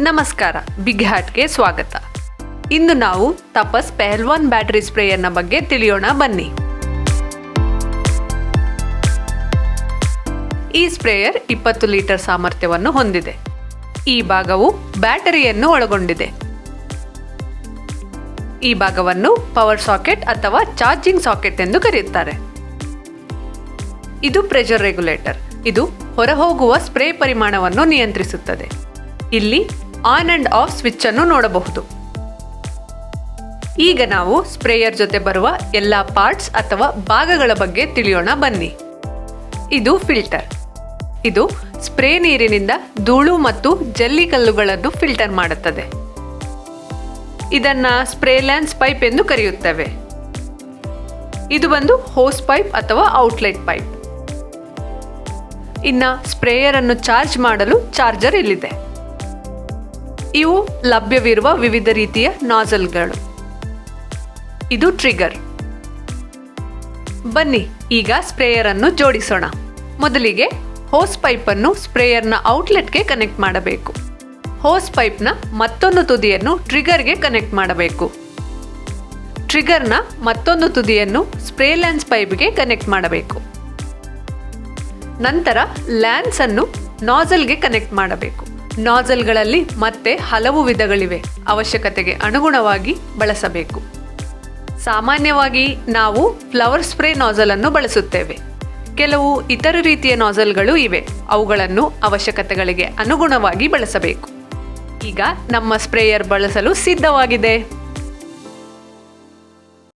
ನಮಸ್ಕಾರ ಬಿಗ್ ಹ್ಯಾಟ್ಗೆ ಸ್ವಾಗತ. ಇಂದು ನಾವು ತಪಸ್ ಪೆಹಲ್ವಾನ್ ಬ್ಯಾಟರಿ ಸ್ಪ್ರೇಯರ್ನ ಬಗ್ಗೆ ತಿಳಿಯೋಣ, ಬನ್ನಿ. ಈ ಸ್ಪ್ರೇಯರ್ ಇಪ್ಪತ್ತು ಲೀಟರ್ ಸಾಮರ್ಥ್ಯವನ್ನು ಹೊಂದಿದೆ. ಈ ಭಾಗವು ಬ್ಯಾಟರಿಯನ್ನು ಒಳಗೊಂಡಿದೆ. ಈ ಭಾಗವನ್ನು ಪವರ್ ಸಾಕೆಟ್ ಅಥವಾ ಚಾರ್ಜಿಂಗ್ ಸಾಕೆಟ್ ಎಂದು ಕರೆಯುತ್ತಾರೆ. ಇದು ಪ್ರೆಷರ್ ರೆಗ್ಯುಲೇಟರ್ ಇದು ಹೊರಹೋಗುವ ಸ್ಪ್ರೇ ಪರಿಮಾಣವನ್ನು ನಿಯಂತ್ರಿಸುತ್ತದೆ. ಇಲ್ಲಿ ಆನ್ ಅಂಡ್ ಆಫ್ ಸ್ವಿಚ್ ಅನ್ನು ನೋಡಬಹುದು. ಈಗ ನಾವು ಸ್ಪ್ರೇಯರ್ ಜೊತೆ ಬರುವ ಎಲ್ಲ ಪಾರ್ಟ್ಸ್ ಅಥವಾ ಭಾಗಗಳ ಬಗ್ಗೆ ತಿಳಿಯೋಣ ಬನ್ನಿ. ಇದು ಫಿಲ್ಟರ್. ಇದು ಸ್ಪ್ರೇ ನೀರಿನಿಂದ ಧೂಳು ಮತ್ತು ಜಲ್ಲಿ ಕಲ್ಲುಗಳನ್ನು ಫಿಲ್ಟರ್ ಮಾಡುತ್ತದೆ. ಇದನ್ನ ಸ್ಪ್ರೇ ಲ್ಯಾನ್ಸ್ ಪೈಪ್ ಎಂದು ಕರೆಯುತ್ತೇವೆ. ಇದು ಬಂದು ಹೋಸ್ ಪೈಪ್ ಅಥವಾ ಔಟ್ಲೆಟ್ ಪೈಪ್. ಇನ್ನ ಸ್ಪ್ರೇಯರ್ ಅನ್ನು ಚಾರ್ಜ್ ಮಾಡಲು ಚಾರ್ಜರ್ ಇಲ್ಲಿದೆ. ಇವು ಲಭ್ಯವಿರುವ ವಿವಿಧ ರೀತಿಯ ನಾಜಲ್ಗಳು. ಇದು ಟ್ರಿಗರ್ ಬನ್ನಿ, ಈಗ ಸ್ಪ್ರೇಯರ್ ಅನ್ನು ಜೋಡಿಸೋಣ. ಮೊದಲಿಗೆ ಹೋಸ್ ಪೈಪನ್ನು ಸ್ಪ್ರೇಯರ್ನ ಔಟ್ಲೆಟ್ಗೆ ಕನೆಕ್ಟ್ ಮಾಡಬೇಕು. ಹೋಸ್ ಪೈಪ್ನ ಮತ್ತೊಂದು ತುದಿಯನ್ನು ಟ್ರಿಗರ್ಗೆ ಕನೆಕ್ಟ್ ಮಾಡಬೇಕು. ಟ್ರಿಗರ್ನ ಮತ್ತೊಂದು ತುದಿಯನ್ನು ಸ್ಪ್ರೇ ಲ್ಯಾನ್ಸ್ ಪೈಪ್ಗೆ ಕನೆಕ್ಟ್ ಮಾಡಬೇಕು. ನಂತರ ಲ್ಯಾನ್ಸ್ ಅನ್ನು ನಾಜಲ್ಗೆ ಕನೆಕ್ಟ್ ಮಾಡಬೇಕು. ನಾಜಲ್ಗಳಲ್ಲಿ ಮತ್ತೆ ಹಲವು ವಿಧಗಳಿವೆ. ಅವಶ್ಯಕತೆಗೆ ಅನುಗುಣವಾಗಿ ಬಳಸಬೇಕು. ಸಾಮಾನ್ಯವಾಗಿ ನಾವು ಫ್ಲವರ್ ಸ್ಪ್ರೇ ನಾಜಲ್ ಅನ್ನು ಬಳಸುತ್ತೇವೆ. ಕೆಲವು ಇತರ ರೀತಿಯ ನಾಜಲ್ಗಳು ಇವೆ. ಅವುಗಳನ್ನು ಅವಶ್ಯಕತೆಗಳಿಗೆ ಅನುಗುಣವಾಗಿ ಬಳಸಬೇಕು. ಈಗ ನಮ್ಮ ಸ್ಪ್ರೇಯರ್ ಬಳಸಲು ಸಿದ್ಧವಾಗಿದೆ.